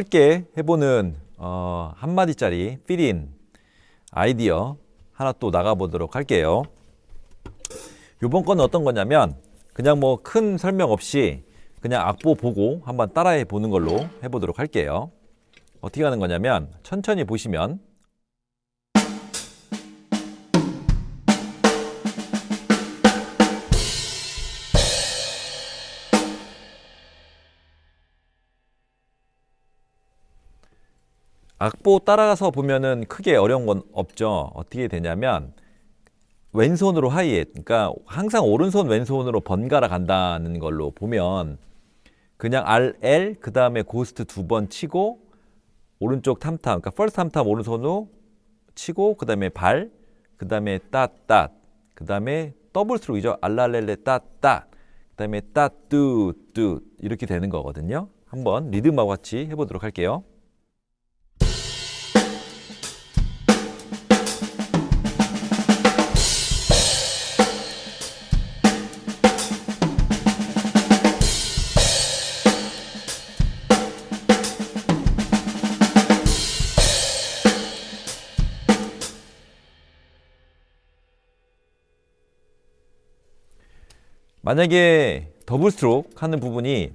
짧게 해보는 어, 한마디짜리 필인 아이디어 하나 또 나가보도록 할게요. 요번 건 어떤 거냐면 그냥 뭐 큰 설명 없이 그냥 악보 보고 한번 따라해 보는 걸로 해보도록 할게요. 어떻게 하는 거냐면 천천히 보시면 악보 따라가서 보면은 크게 어려운 건 없죠. 어떻게 되냐면 왼손으로 하이햇, 그러니까 항상 오른손 왼손으로 번갈아 간다는 걸로 보면 그냥 R, L 그 다음에 고스트 두 번 치고 오른쪽 탐탐, 그러니까 퍼스트 탐탐 오른손으로 치고 그 다음에 발, 그 다음에 따따, 그 다음에 더블 스트로크이죠. 알랄렐레 따따, 그 다음에 따뚜뚜 이렇게 되는 거거든요. 한번 리듬하고 같이 해보도록 할게요. 만약에 더블 스트로크 하는 부분이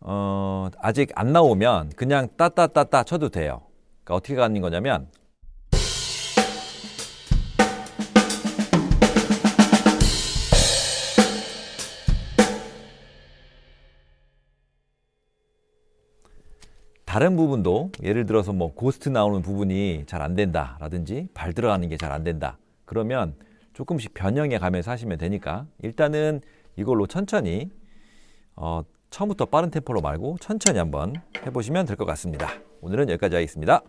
어, 아직 안 나오면 그냥 따따따따 쳐도 돼요. 그러니까 어떻게 가는 거냐면 다른 부분도 예를 들어서 뭐 고스트 나오는 부분이 잘 안 된다 라든지 발 들어가는 게 잘 안 된다. 그러면 조금씩 변형해 가면서 하시면 되니까 일단은 이걸로 천천히 어, 처음부터 빠른 템포로 말고 천천히 한번 해보시면 될 것 같습니다. 오늘은 여기까지 하겠습니다.